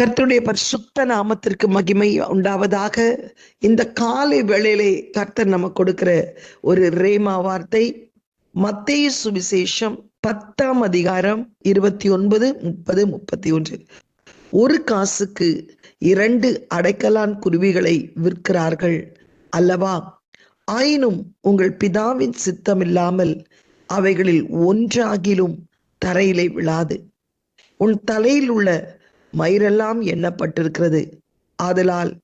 கர்த்தருடைய பரிசுத்த நாமத்திற்கு மகிமை உண்டாவதாக. இந்த காலை வேளையிலே கர்த்தர் நம்ம கொடுக்கிற ஒரு ரேமா வார்த்தை. மத்திய சுவிசேஷம் பத்தாம் அதிகாரம் இருபத்தி ஒன்பது முப்பது முப்பத்தி ஒன்று. ஒரு காசுக்கு இரண்டு அடைக்கலான் குருவிகளை விற்கிறார்கள். அல்லவா? ஆயினும் உங்கள் பிதாவின் சித்தமில்லாமல் அவைகளில் ஒன்றாகிலும் தரையிலே விழாது. உன் தலையில் உள்ள மயிரெல்லாம் எண்ணப்பட்டிருக்கிறது. ஆதலால்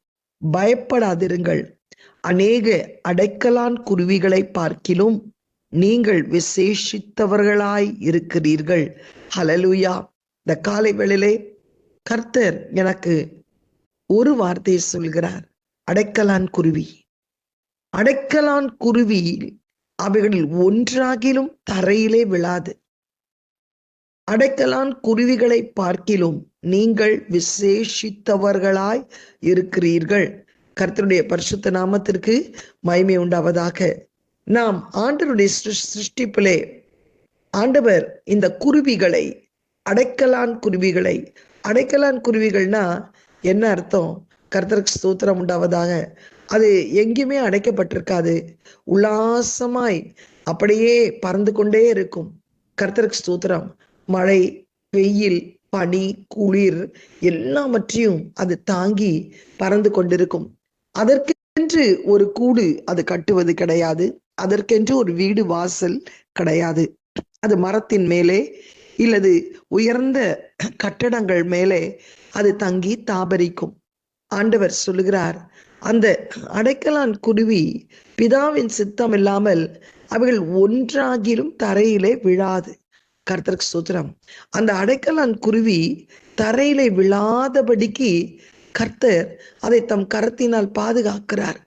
பயப்படாதிருங்கள். அநேக அடைக்கலான் குருவிகளை பார்க்கிலும் நீங்கள் விசேஷித்தவர்களாய் இருக்கிறீர்கள். ஹலலுயா இந்த காலை வேளையிலே கர்த்தர் எனக்கு ஒரு வார்த்தையை சொல்கிறார். அடைக்கலான் குருவி. அடைக்கலான் குருவி அவைகளில் ஒன்றாகிலும் தரையிலே விழாது. அடைக்கலான் குருவிகளை பார்க்கிலும் நீங்கள் விசேஷித்தவர்களாய் இருக்கிறீர்கள். கர்த்தருடைய பரிசுத்த நாமத்திற்கு மகிமை உண்டாவதாக. நாம் ஆண்டருடைய சிருஷ்டிப்பிலே ஆண்டவர் இந்த குருவிகளை அடைக்கலான் குருவிகளை அடைக்கலான் குருவிகள்னா என்ன அர்த்தம்? கர்த்தருக்கு ஸ்தோத்திரம் உண்டாவதாக. அது எங்கேயுமே அடைக்கப்பட்டிருக்காது. உல்லாசமாய் அப்படியே பறந்து கொண்டே இருக்கும். கர்த்தருக்கு ஸ்தோத்திரம். மழை வெயில் பனி குளிர் எல்லாவற்றையும் அது தாங்கி பறந்து கொண்டிருக்கும். அதற்கென்று ஒரு கூடு அது கட்டுவது கிடையாது. அதற்கென்று ஒரு வீடு வாசல் கிடையாது. அது மரத்தின் மேலே இல்லது உயர்ந்த கட்டடங்கள் மேலே அது தங்கி தாபரிக்கும். ஆண்டவர் சொல்லுகிறார் அந்த அடைக்கலான் குருவி பிதாவின் சித்தம் இல்லாமல் அவைகள் ஒன்றாகிலும் தரையிலே விழாது. கர்த்தருக்கு சூத்திரம் அந்த அடைக்கலான் குருவி தரையிலே விழாதபடிக்கு கர்த்தர் அதை தம் கரத்தினால் பாதுகாக்கிறார்.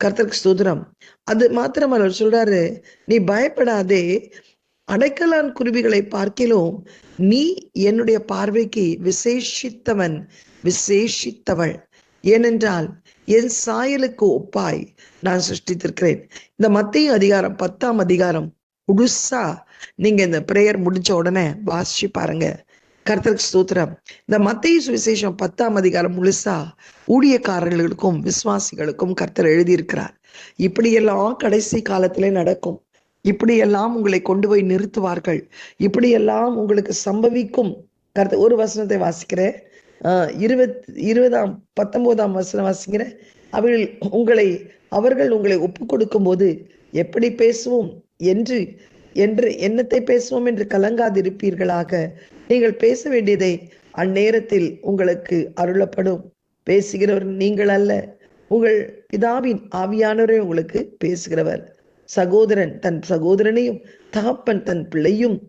கர்த்தருக்கு சூத்திரம் அது மாத்திரம் அவர் சொல்றாரு நீ பயப்படாதே அடைக்கலான் குருவிகளை பார்க்கிலும் நீ என்னுடைய பார்வைக்கு விசேஷித்தவன் விசேஷித்தவள். ஏனென்றால் என் சாயலுக்கு ஒப்பாய் நான் சிருஷ்டித்திருக்கிறேன். இந்த மத்திய அதிகாரம் பத்தாம் அதிகாரம் புதுசா நீங்க இந்த பிரேயர் முடிஞ்ச உடனே வாசிச்சு பாருங்க. கர்த்தருக்கு ஸ்தோத்திரம். இந்த மத்திய சுவிசேஷம் பத்தாம் அதிகாரம் முழுசா ஊழியக்காரர்களுக்கும் விசுவாசிகளுக்கும் கர்த்தர் எழுதியிருக்கிறார். இப்படியெல்லாம் கடைசி காலத்திலே நடக்கும். இப்படியெல்லாம் உங்களை கொண்டு போய் நிறுத்துவார்கள். இப்படியெல்லாம் உங்களுக்கு சம்பவிக்கும். கருத்து ஒரு வசனத்தை வாசிக்கிறேன். ஆஹ் இருபத் இருபதாம் பத்தொன்பதாம் வசனம் வாசிக்கிறேன். அவர்கள் உங்களை அவர்கள் உங்களை ஒப்பு கொடுக்கும் போது எப்படி பேசுவோம்? என்று என்று என்னத்தை பேசுவோம் என்று கலங்காதிருப்பீர்களாக? நீங்கள் பேச வேண்டியதை அந்நேரத்தில் உங்களுக்கு அருளப்படும். பேசுகிறவர் நீங்கள் அல்ல. உங்கள் பிதாவின் ஆவியானவரே உங்களுக்கு பேசுகிறவர். சகோதரன் தன் சகோதரனையும் தகப்பன் தன் பிள்ளையும்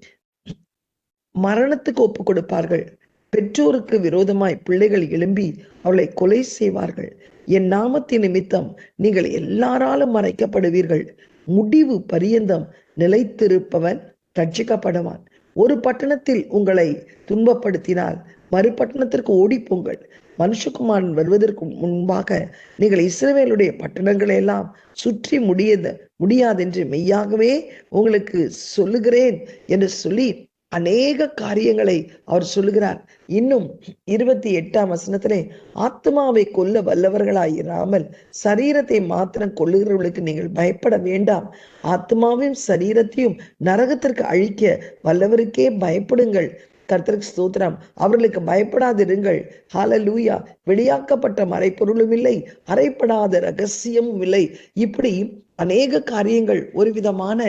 மரணத்துக்கு ஒப்பு கொடுப்பார்கள். பெற்றோருக்கு விரோதமாய் பிள்ளைகள் எழும்பி அவளை கொலை செய்வார்கள். என் நாமத்தின் நிமித்தம் நீங்கள் எல்லாராலும் மறைக்கப்படுவீர்கள். முடிவு பரியந்தம் நிலைத்திருப்பவன் ரட்சிக்கப்படுவான் ஒரு பட்டணத்தில் உங்களை துன்பப்படுத்தினால் மறுபட்டணத்திற்கு ஓடிப்போங்கள். மனுஷகுமாரன் வருவதற்கு முன்பாக நீங்கள் இஸ்ரவேலுடைய பட்டணங்களை எல்லாம் சுற்றி முடியத முடியாதென்று மெய்யாகவே உங்களுக்கு சொல்லுகிறேன் என்று சொல்லி அநேக காரியங்களை அவர் சொல்லுகிறார். இன்னும் இருபத்தி எட்டாம் வசனத்திலே ஆத்மாவை கொல்ல வல்லவர்களாயிராமல் சரீரத்தை மாத்திரம் கொல்லுகிறவர்களுக்கு நீங்கள் பயப்பட வேண்டாம். ஆத்மாவையும் சரீரத்தையும் நரகத்திற்கு அழிக்க வல்லவருக்கே பயப்படுங்கள். கர்த்தருக்கு ஸ்தோத்திரம். அவர்களுக்கு பயப்படாதிருங்கள். ஹால லூயா வெளியாக்கப்பட்ட மறைப்பொருளும் இல்லை அறைப்படாத ரகசியமும் இல்லை இப்படி அநேக காரியங்கள் ஒரு விதமான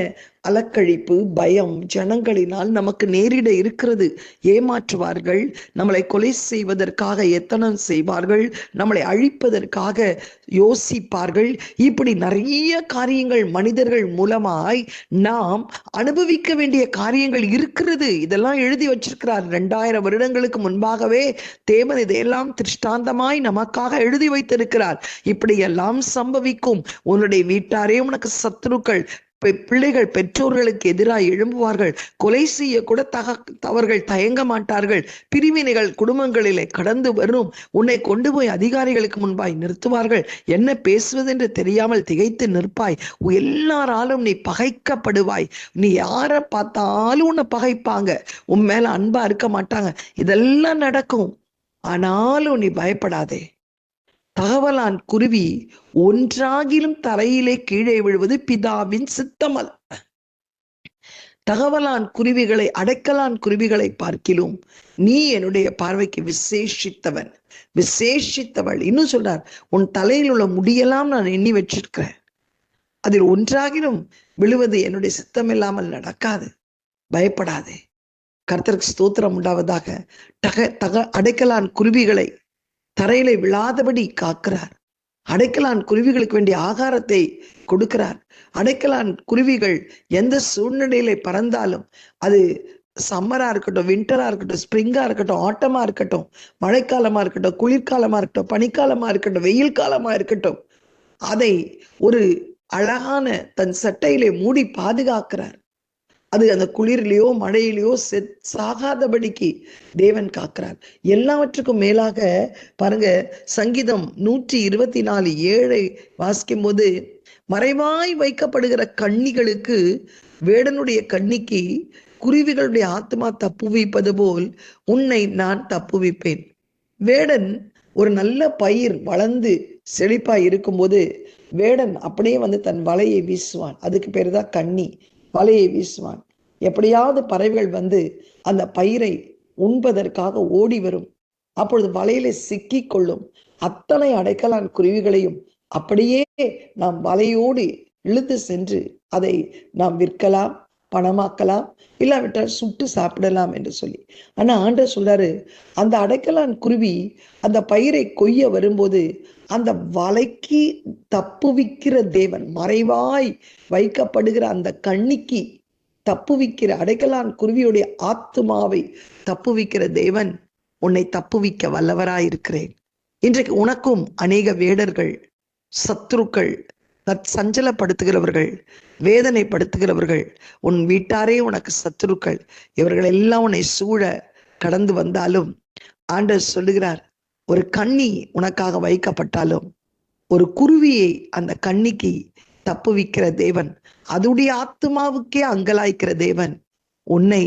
அலக்கழிப்பு பயம் ஜனங்களினால் நமக்கு நேரிட இருக்கிறது. ஏமாற்றுவார்கள் நம்மளை கொலை செய்வதற்காக எத்தனம் செய்வார்கள் நம்மளை அழிப்பதற்காக யோசிப்பார்கள். இப்படி நிறைய காரியங்கள் மனிதர்கள் மூலமாய் நாம் அனுபவிக்க வேண்டிய காரியங்கள் இருக்கிறது. இதெல்லாம் எழுதி வச்சிருக்கிறார். ரெண்டாயிரம் வருடங்களுக்கு முன்பாகவே தேவன் இதையெல்லாம் திருஷ்டாந்தமாய் நமக்காக எழுதி வைத்திருக்கிறார். இப்படி எல்லாம் சம்பவிக்கும். உன்னுடைய வீட்டாரே உனக்கு சத்துருக்கள் பிள்ளைகள் பெற்றோர்களுக்கு எதிராக எழும்புவார்கள். கொலை செய்ய கூட தக அவர்கள் தயங்க மாட்டார்கள். பிரிவினைகள் குடும்பங்களிலே கடந்து வரும். உன்னை கொண்டு போய் அதிகாரிகளுக்கு முன்பாய் நிறுத்துவார்கள். என்ன பேசுவது என்று தெரியாமல் திகைத்து நிற்பாய். எல்லாராலும் நீ பகைக்கப்படுவாய். நீ யாரை பார்த்தாலும் உன்னை பகைப்பாங்க. உன் மேல அன்பா இருக்க மாட்டாங்க. இதெல்லாம் நடக்கும். ஆனாலும் நீ பயப்படாதே. தகவலான் குருவி ஒன்றாகிலும் தரையிலே கீழே விழுவது பிதாவின் சித்தமல். தகவலான் குருவிகளை அடைக்கலான் குருவிகளை பார்க்கிலும் நீ என்னுடைய பார்வைக்கு விசேஷித்தவன். விசேஷித்தவள். இன்னும் சொல்றார் உன் தலையில் உள்ள முடியெல்லாம் நான் எண்ணி வச்சிருக்கிறேன். அதில் ஒன்றாகிலும் விழுவது என்னுடைய சித்தம் இல்லாமல் நடக்காது. பயப்படாதே. கர்த்தருக்கு ஸ்தோத்திரம் உண்டாவதாக தக தக அடைக்கலான் குருவிகளை தரையில விழாதபடி காக்கிறார். அடைக்கலான் குருவிகளுக்கு வேண்டிய ஆகாரத்தை கொடுக்கிறார். அடைக்கலான் குருவிகள் எந்த சூழ்நிலையில பறந்தாலும் அது சம்மரா இருக்கட்டும் விண்டரா இருக்கட்டும் ஸ்ப்ரிங்கா இருக்கட்டும் ஆட்டமா இருக்கட்டும் மழைக்காலமா இருக்கட்டும் குளிர்காலமா இருக்கட்டும் பனிக்காலமா இருக்கட்டும் வெயில் காலமா இருக்கட்டும் அதை ஒரு அழகான தன் சட்டையிலே மூடி பாதுகாக்கிறார். அது அந்த குளிர்லையோ மழையிலையோ செத் சாகாதபடிக்கு தேவன் காக்கிறார். எல்லாவற்றுக்கும் மேலாக பாருங்க சங்கீதம் நூற்றி இருபத்தி நாலு ஏழை வாசிக்கும் போது மறைவாய் வைக்கப்படுகிற கண்ணிகளுக்கு வேடனுடைய கண்ணிக்கு குருவிகளுடைய ஆத்மா தப்புவிப்பது போல் உன்னை நான் தப்புவிப்பேன். வேடன் ஒரு நல்ல பயிர் வளர்ந்து செழிப்பா இருக்கும்போது வேடன் அப்படியே வந்து தன் வலையை வீசுவான். அதுக்கு பேர் தான் கண்ணி. வலையை வீசுவான். எப்படியாவது பறவைகள் வந்து அந்த பயிரை உண்பதற்காக ஓடி வரும். அப்பொழுது வலையில சிக்கி கொள்ளும். அத்தனை அடைக்கலான் குருவிகளையும் அப்படியே நாம் வலையோடு இழுத்து சென்று அதை நாம் விற்கலாம் பணமாக்கலாம் இல்லாவிட்டால் சுட்டு சாப்பிடலாம் என்று சொல்லி. ஆனா ஆண்டர் சொல்றாரு அந்த அடைக்கலான் குருவி அந்த பயிரை கொய்ய வரும்போது அந்த வலைக்கு தப்புவிக்கிற தேவன் மறைவாய் வைக்கப்படுகிற அந்த கண்ணிக்கு தப்புவிக்கிற அடைக்கலான் குருவியுடைய ஆத்துமாவை தப்புவிக்கிற தேவன் உன்னை தப்புவிக்க வல்லவராயிருக்கிறேன். இன்றைக்கு உனக்கும் அநேக வேடர்கள் சத்ருக்கள் தத் சஞ்சலப்படுத்துகிறவர்கள் வேதனைப்படுத்துகிறவர்கள் உன் வீட்டாரே உனக்கு சத்துருக்கள் இவர்கள் எல்லாம் உன்னை சூழ கடந்து வந்தாலும் ஆண்டர் சொல்லுகிறார் ஒரு கண்ணி உனக்காக வைக்கப்பட்டாலும் ஒரு குருவியை அந்த கண்ணிக்கு தப்புவிக்கிற தேவன் அதுடைய ஆத்மாவுக்கே அங்கலாய்க்கிற தேவன் உன்னை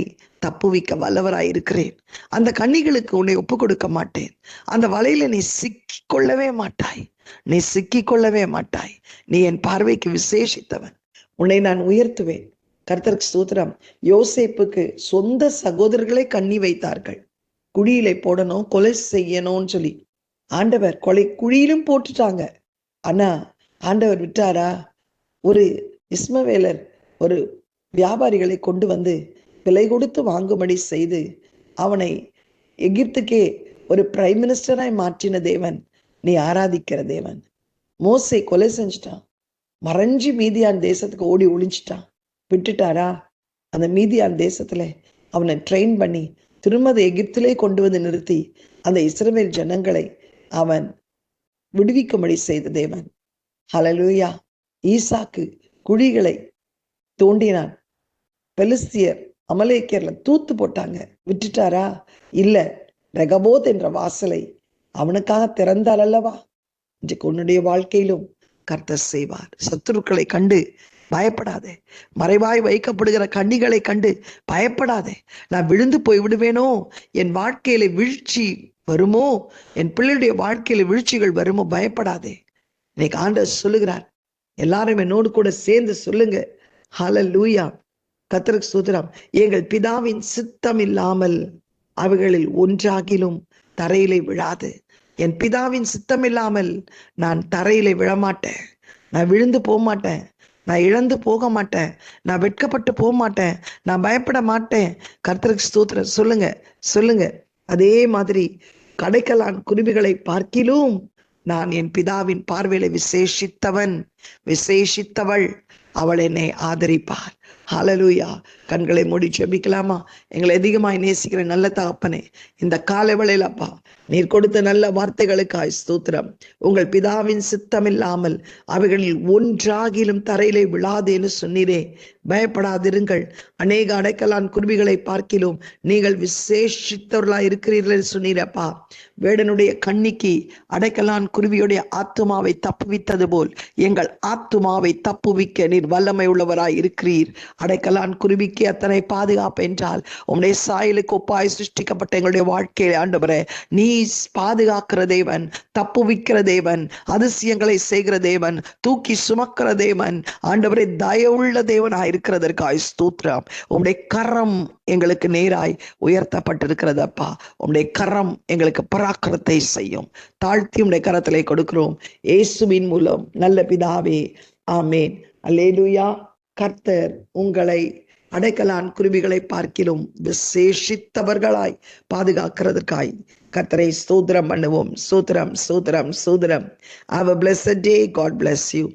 தப்புவிக்க வல்லவராயிருக்கிறேன். அந்த கண்ணிகளுக்கு உன்னை ஒப்பு கொடுக்க மாட்டேன். அந்த வலையில நீ சிக்கி கொள்ளவே மாட்டாய். நீ சிக்கி கொள்ளவே மாட்டாய். நீ என் பார்வைக்கு விசேஷித்தவன். உன்னை நான் உயர்த்துவேன். கர்த்தருக்கு சூத்திரம் யோசேப்புக்கு சொந்த சகோதரர்களே கண்ணி வைத்தார்கள். குழியிலே போடணும் கொலை செய்யணும்னு சொல்லி. ஆண்டவர் கொலை குழியிலும் போட்டுட்டாங்க. ஆனா ஆண்டவர் விட்டாரா? ஒரு இஸ்மவேலர் ஒரு வியாபாரிகளை கொண்டு வந்து விலை கொடுத்து வாங்கும்படி செய்து அவனை எகிப்துக்கே ஒரு பிரைம் மினிஸ்டராய் மாற்றின தேவன் நீ ஆராதிக்கிற தேவன். மோசை கொலை செஞ்சிட்டான். மறைஞ்சு மீதியான் தேசத்துக்கு ஓடி ஒளிஞ்சிட்டான். விட்டுட்டாரா? அந்த மீதியான் தேசத்துல அவனை ட்ரெயின் பண்ணி திருமதி எகிப்திலே கொண்டு வந்து நிறுத்தி அந்த இஸ்ரவேல் ஜனங்களை அவன் விடுவிக்கும்படி செய்த தேவன். ஹலலூயா ஈசாக்கு குழிகளை தோண்டினான். பெலிஸ்தியர் அமலேக்கியர்ல தூத்து போட்டாங்க. விட்டுட்டாரா? இல்ல ரெகபோத் என்ற வாசலை அவனுக்காக திறந்தால் அல்லவா? இன்றைக்கு உன்னுடைய வாழ்க்கையிலும் கர்த்தர் செய்வார். சத்துருக்களை கண்டு பயப்படாதே. மறைவாய் வைக்கப்படுகிற கண்ணிகளை கண்டு பயப்படாதே. நான் விழுந்து போய் விடுவேனோ? என் வாழ்க்கையில வீழ்ச்சி வருமோ? என் பிள்ளையுடைய வாழ்க்கையில வீழ்ச்சிகள் வருமோ? பயப்படாதே. இன்னைக்கு ஆண்டவர் சொல்லுகிறார். எல்லாரும் என்னோடு கூட சேர்ந்து சொல்லுங்க. ஹல லூயா கத்தருக்கு சூத்திரம் எங்கள் பிதாவின் சித்தம் இல்லாமல் அவைகளில் ஒன்றாகிலும் தரையிலே விழாது. என் பிதாவின் சித்தம் இல்லாமல் நான் தரையிலே விழமாட்டேன். நான் விழுந்து போக மாட்டேன் நான் இழந்து போக மாட்டேன். நான் வெட்கப்பட்டு போக மாட்டேன். நான் பயப்பட மாட்டேன். கர்த்தருக்கு ஸ்தூத்திர சொல்லுங்க. சொல்லுங்க. அதே மாதிரி கடைக்கலான் குருவிகளை பார்க்கிலும் நான் என் பிதாவின் பார்வையில விசேஷித்தவன். விசேஷித்தவள். அவள் என்னை ஆதரிப்பார் ஹலலூயா கண்களை மூடி ஜெபிக்கலாமா? எங்களை அதிகமாய் நேசிக்கிற நல்ல தகப்பனே இந்த காலை வேளையில நீர் கொடுத்த நல்ல வார்த்தைகளுக்காய் ஸ்தோத்திரம். உங்கள் பிதாவின் சித்தம் இல்லாமல் அவைகளில் ஒன்றாகிலும் தரையிலே விழாதேன்னு சொன்னீரே. பயப்படாதிருங்கள். அநேக அடைக்கலான் குருவிகளை பார்க்கிலும் நீங்கள் விசேஷித்தவர்களா இருக்கிறீர்கள் என்று சொன்னீரப்பா. வேடனுடைய கண்ணிக்கு அடைக்கலான் குருவியுடைய ஆத்துமாவை தப்புவித்தது போல் எங்கள் ஆத்துமாவை தப்புவிக்க நீர் வல்லமை உள்ளவராய் இருக்கிறீர். அடைக்கலான் குருவிக்கு அத்தனை பாதுகாப்பு என்றால் உம்முடைய சாயலுக்கு ஒப்பாய் சிருஷ்டிக்கப்பட்ட எங்களுடைய வாழ்க்கையில ஆண்டவரே நீ பாதுகாக்கிற தேவன் தப்புவிக்கிற தேவன் அதிசயங்களை செய்கிற தேவன் தூக்கி சுமக்கிற தேவன் ஆண்டவரே தயவுள்ள தேவனாய் இருக்கிறதற்காய் ஸ்தூத்ரம் உம்முடைய கரம் எங்களுக்கு நேராய் உயர்த்தப்பட்டிருக்கிறதப்பா உம்முடைய கரம் எங்களுக்கு பராக்கிரத்தை செய்யும். தாழ்த்தி உடைய கரத்திலே கொடுக்கிறோம். இயேசுவின் மூலம் நல்ல பிதாவே ஆமேன். அல்லேலூயா. கர்த்தர் உங்களை அடைக்கலான் குருவிகளை பார்க்கிலும் விசேஷித்தவர்களாய் பாதுகாக்கிறதுக்காய். கர்த்தரை சூத்திரம் பண்ணுவோம். சூத்திரம் சூத்திரம் சூத்திரம் have a blessed day God bless you